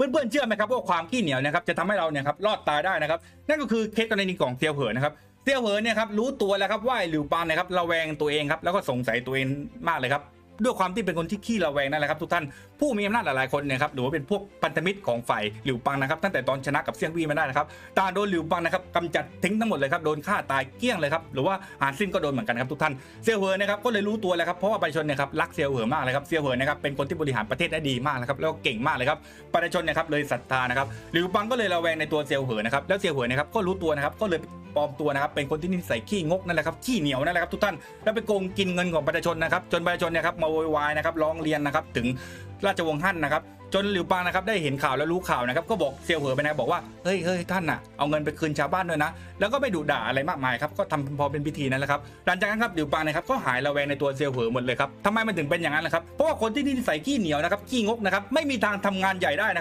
เพื่อนๆเชื่อไหมครับว่าความขี้เหนียวนะครับจะทำให้เราเนี่ยครับรอดตายได้นะครับนั่นก็คือเคสกรณีของเซียวเหินนะครับเซียวเหอเนี่ยครับรู้ตัวแล้วครับว่าหลิวปานนะครับระแวงตัวเองครับแล้วก็สงสัยตัวเองมากเลยครับ ด้วยความที่เป็นคนที่ขี้ระแวงนั่นแหละครับทุกท่านผู้มีอำนาจหลายๆคนเนี่ยครับหรือว่าเป็นพวกพันธมิตรของฝ่ายหลิวปังนะครับตั้งแต่ตอนชนะกับเซียงวีมาได้นะครับตาโดนหลิวปังนะครับกำจัดทิ้งทั้งหมดเลยครับโดนฆ่าตายเกลี้ยงเลยครับหรือว่าหานซินก็โดนเหมือนกันครับทุกท่านเซียวเหอนะครับก็เลยรู้ตัวแล้วครับเพราะว่าประชาชนเนี่ยครับรักเซียวเหอมากเลยครับเซียวเหอนะครับเป็นคนที่บริหารประเทศได้ดีมากนะครับแล้วก็เก่งมากเลยครับประชาชนเนะครับเลยศรัทธานะครับหลิวปังก็เลยระแวงในตัวเซียวเหอนะครับแล้วเซียวเหอนะครับก็รู้ตัวนะครับก็เลยปลอมตัวนะครับเป็นคนที่นิสัยขี้งกนั่นแหละครับขี้เหนียวนั่นแหละครับทุกท่านแล้วไปโกงกินเงินของประชาชนนะครับจนประชาชนเนี่ยครับมาโวยวายนะครับร้องเรียนนะครับถึงราชวงศ์ฮั่นนะครับจนหลิวปังนะครับได้เห็นข่าวแล้วรู้ข่าวนะครับก็บอกเซียวเหอไปนะบอกว่าเฮ้ยเฮ้ยท่านน่ะเอาเงินไปคืนชาวบ้านด้วยนะแล้วก็ไม่ดุด่าอะไรมากมายครับก็ทำพอเป็นพิธีนั่นแหละครับหลังจากนั้นครับหลิวปังนะครับก็หายระแวงในตัวเซียวเหอหมดเลยครับทำไมมันถึงเป็นอย่างนั้นล่ะครับเพราะว่าคนที่นิสัยขี้เหนียวนะครับขี้งกนะครับไม่มีทางทำงานใหญ่ได้นะครับ